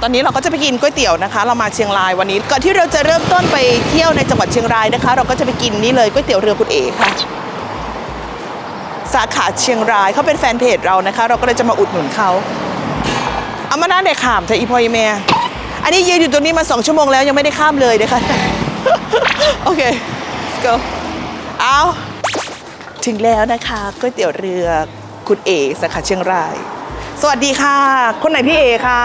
ตอนนี้เราก็จะไปกินก๋วยเตี๋ยวนะคะ เรามาเชียงรายวันนี้ ก่อนที่เราจะเริ่มต้นไปเที่ยวในจังหวัดเชียงรายนะคะ เราก็จะไปกินนี่เลยก๋วยเตี๋ยวเรือคุณเอค่ะ สาขาเชียงรายเขาเป็นแฟนเพจเรานะคะ เราก็เลยจะมาอุดหนุนเขาเอามาด้านเด็กขามเธออีพอยแม่อันนี้ยืนอยู่ตรงนี้มาสองชั่วโมงแล้วยังไม่ได้ข้ามเลยนะคะโอเค let's go เอาถึงแล้วนะคะก๋วยเตี๋ยวเรือคุณเอสาขาเชียงราย สวัสดีค่ะ คนไหนพี่เอคะ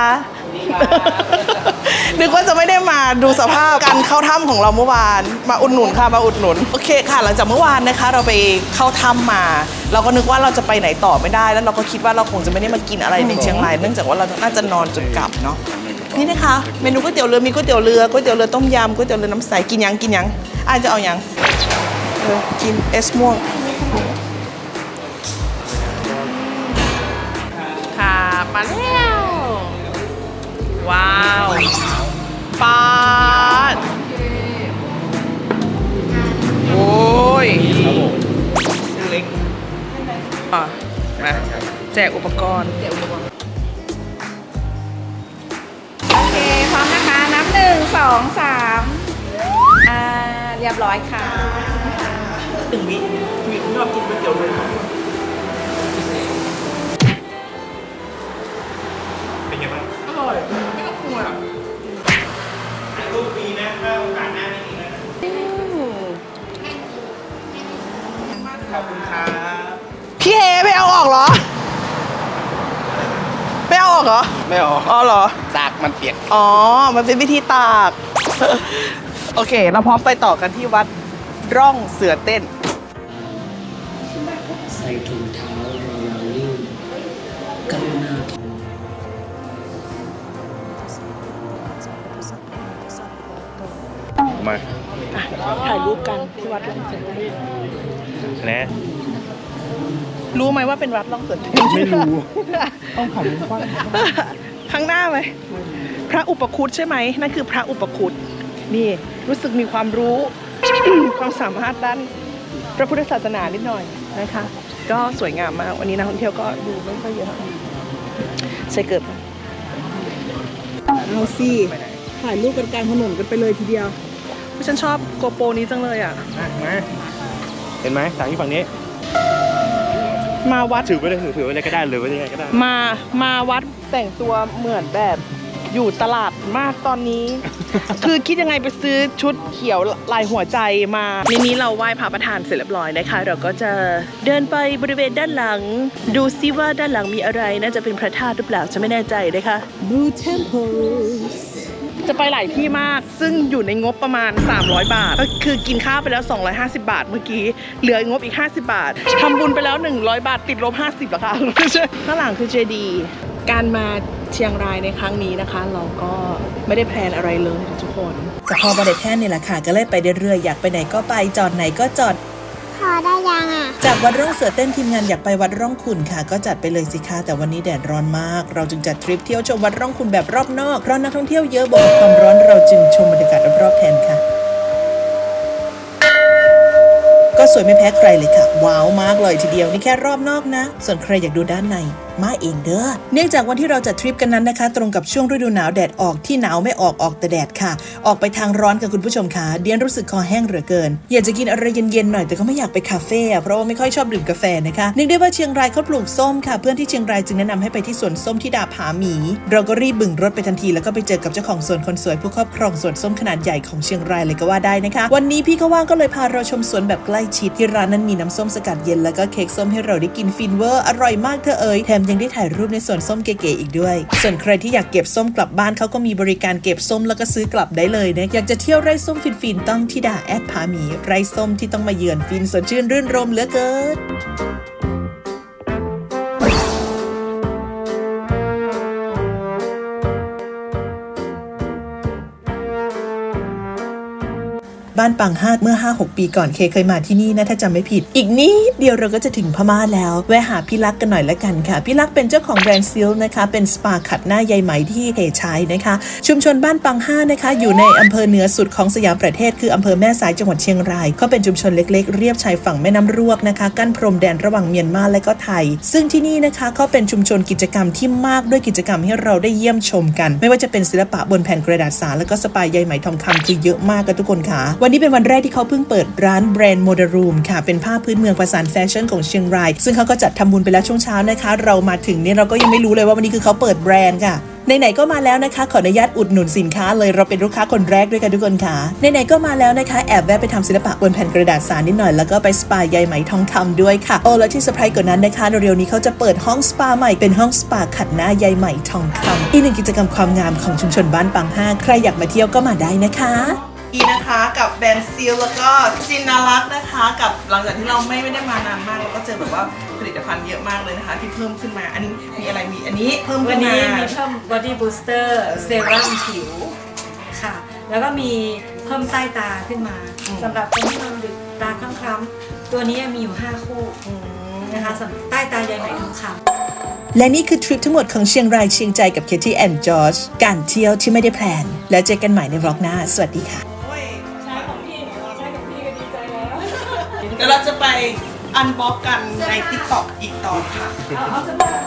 นึกว่าจะไม่ได้มาดูสภาพการเข้าถ้ำของเราเมื่อวาน มาอุดหนุนค่ะมาอุดหนุน โอเคค่ะ หลังจากเมื่อวานนะคะ เราไปเข้าถ้ำมา เราก็นึกว่าเราจะไปไหนต่อไม่ได้ แล้วเราก็คิดว่าเราคงจะไม่ได้มากินอะไรในเชียงราย เนื่องจากว่าเราน่าจะนอนจนกลับเนาะ นี่นะคะ เมนูก๋วยเตี๋ยวเรือมีก๋วยเตี๋ยวเรือก๋วยเตี๋ยวเรือต้มยำก๋วยเตี๋ยวเรือน้ำใสกินยังกินยังอ่านจะเอายังเออกินเอสม่วงค่ะมาแล้ว ว้าวปาดโอ้ยซื้อเล็กอะมาแจกอุปกรณ์โอเคพร้อมนะคะนับหนึ่งสองสามอ่าเรียบร้อยค่ะหนึ่งวิวิชอบกินก๋วยเตี๋ยวเรือ ขอบคุณครับพี่เฮไม่เอาออกเหรอ ไม่เอาออกเหรอ ไม่ออกอ๋อเหรอ ตากมันเปียกอ๋อ มันเป็นวิธีตาก โอเค เราพร้อมไปต่อกันที่วัดร่องเสือเต้น ใส่ถุงเท้าเราเราลิ่งกรุณาถอดมาถ่ายรูปกันที่วัดร่องเสือเต้น นะ รู้ไหมว่าเป็นวัดร่องเสือเต้นไม่รู้ ต้องขับกว้างข้างหน้าไหมพระอุปคุตใช่ไหมนั่นคือพระอุปคุตนี่รู้สึกมีความรู้มีความสามารถด้านพระพุทธศาสนานิดหน่อยนะคะ ก็สวยงามมากวันนี้นักท่องเที่ยวก็ดูไม่ค่อยเยอะใช่เกิดเอาสิถ่ายรูปกันกลางถนนกันไปเลยทีเดียวฉันชอบโกโปรนี้จังเลยอะมามา เห็นไหมทางที่ฝั่งนี้ มาวัดถือไปเลยถือไปเลยก็ได้หรือว่ายังไงก็ได้ มามาวัดแต่งตัวเหมือนแบบอยู่ตลาดมากตอนนี้ คือคิดยังไงไปซื้อชุดเขียวลายหัวใจมาในนี้เราไหว้พระประธานเสร็จเรียบร้อยนะคะ เราก็จะเดินไปบริเวณด้านหลัง ดูซิว่าด้านหลังมีอะไรน่าจะเป็นพระธาตุหรือเปล่าจะไม่แน่ใจนะคะ Blue Temples จะไปหลายที่มาก ซึ่งอยู่ในงบประมาณ 300 บาท ก็คือกินข้าวไปแล้ว 250 บาทเมื่อกี้ เหลืองบอีก 50 บาททำบุญไปแล้ว 100 บาทติดลบ 50แล้วค่ะข้างหลังคือเจดีย์การมาเชียงรายในครั้งนี้นะคะ เราก็ไม่ได้แพลนอะไรเลยทุกคนแต่พอบันไดแท่นนี่แหละค่ะ ก็เลยไปเรื่อยๆอยากไปไหนก็ไปจอดไหนก็จอด พอได้ยังอะ จากวัดร่องเสือเต้นทีมงานอยากไปวัดร่องขุนค่ะ ก็จัดไปเลยสิคะแต่วันนี้แดดร้อนมาก เราจึงจัดทริปเที่ยวชมวัดร่องขุนแบบรอบนอกเพราะนักท่องเที่ยวเยอะบวกกับความร้อนเราจึงชมบรรยากาศรอบๆแทนค่ะ ก็สวยไม่แพ้ใครเลยค่ะ ว้าวมากเลยทีเดียวนี่แค่รอบนอกนะ ส่วนใครอยากดูด้านใน มาเองเด้อ เนื่องจากวันที่เราจัดทริปกันนั้นนะคะ ตรงกับช่วงฤดูหนาวแดดออกที่หนาวไม่ออกออกแต่แดดค่ะ ออกไปทางร้อนกับคุณผู้ชมค่ะเดียนรู้สึกคอแห้งเหลือเกิน อยากจะกินอะไรเย็นๆหน่อยแต่ก็ไม่อยากไปคาเฟ่เพราะว่าไม่ค่อยชอบดื่มกาแฟนะคะนึกได้ว่าเชียงรายเขาปลูกส้มค่ะ เพื่อนที่เชียงรายจึงแนะนำให้ไปที่สวนส้มที่ดาผาหมี เราก็รีบบึงรถไปทันทีแล้วก็ไปเจอกับเจ้าของสวนคนสวยผู้ครอบครองสวนส้มขนาดใหญ่ของเชียงรายเลยก็ว่าได้นะคะ วันนี้พี่ก็ว่างก็เลยพาเราชมสวนแบบใกล้ชิดที่ร้านนั้นมีน้ำส้มสกัดเย็นแล้วก็เค้กส้มให้เราได้กินฟินเวอร์อร่อยมากเธอเอ๋ยแถมยังได้ถ่ายรูปในสวนส้มเก๋ๆอีกด้วย ส่วนใครที่อยากเก็บส้มกลับบ้านเขาก็มีบริการเก็บส้มแล้วก็ซื้อกลับได้เลยนะ อยากจะเที่ยวไร่ส้มฟินๆต้องที่ดาแอดพาหมี ไร่ส้มที่ต้องมาเยือนฟินสดชื่นรื่นรมเหลือเกิน บ้านปังฮาดเมื่อ 5-6 ปีก่อนเคเคยมาที่นี่นะถ้าจำไม่ผิด อีกนิดเดียวเราก็จะถึงพม่าแล้ว แวะหาพี่ลักษ์กันหน่อยละกันค่ะ พี่ลักษ์เป็นเจ้าของแบรนด์ซิลนะคะ เป็นสปาขัดหน้าใยไหมที่เฮใช้นะคะ ชุมชนบ้านปังห้านะคะ อยู่ในอำเภอเหนือสุดของสยามประเทศ คืออำเภอแม่สายจังหวัดเชียงรายเขาเป็นชุมชนเล็กๆ เรียบชายฝั่งแม่น้ำรวกนะคะ กั้นพรมแดนระหว่างเมียนมาและก็ไทย ซึ่งที่นี่นะคะเขาเป็นชุมชนกิจกรรมที่มากด้วยกิจกรรมให้เราได้เยี่ยมชมกัน ไม่ว่าจะเป็นศิลปะบนแผ่นกระดาษสารแล้วก็สปายใยไหมทองคำคือเยอะมากกันทุกคนค่ะวันนี้เป็นวันแรกที่เขาเพิ่งเปิดร้านแบรนด์โมเดรูมค่ะ เป็นผ้าพื้นเมืองประสานแฟชั่นของเชียงราย ซึ่งเขาก็จัดทำบุญไปแล้วช่วงเช้านะคะ เรามาถึงเนี่ยเราก็ยังไม่รู้เลยว่าวันนี้คือเขาเปิดแบรนด์ค่ะไหนๆก็มาแล้วนะคะ ขออนุญาตอุดหนุนสินค้าเลยเราเป็นลูกค้าคนแรกด้วยกันทุกคนค่ะไหนๆก็มาแล้วนะคะ แอบแวะไปทำศิลปะบนแผ่นกระดาษสารนิดหน่อยแล้วก็ไปสปาใยไหมทองคำด้วยค่ะ โอ้แล้วที่เซอร์ไพรส์กว่านั้นนะคะเร็วๆนี้เขาจะเปิดห้องสปาใหม่เป็นห้องสปาขัดหน้าใยไหมทองคำอีกหนึ่งกิจกรรมความงามของชุมชนบ้านปังห้าใครอยากมาเที่ยวก็มาได้นะคะ อีนะคะกับแบรนด์ซิลแล้วก็จินนารักนะคะ กับหลังจากที่เราไม่ไม่ได้มานานมากเราก็เจอแบบว่าผลิตภัณฑ์เยอะมากเลยนะคะ ที่เพิ่มขึ้นมาอันนี้มีอะไรมีอันนี้เพิ่มวัขึ้นนมานี้มีเพิ่ม body booster เซรั่มผิวค่ะ แล้วก็มีเพิ่มใต้ตาขึ้นมาสำหรับคนที่นอนดึกตาคล้ำๆตัวนี้มีอยู่ 5 คู่นะคะสำหรับใต้ตาใยไหมทองคำ และนี่คือทริปทั้งหมดของเชียงรายเชียงใจกับเคที่แอนด์จอร์จการเที่ยวที่ไม่ได้แพลน แล้วเจอกันใหม่ในวล็อกหน้า สวัสดีค่ะ เดี๋ยวเราจะไปอันบ็อกกันใน t ิ k t o k อีกต่อค่ะ เอาเอาสำหรับ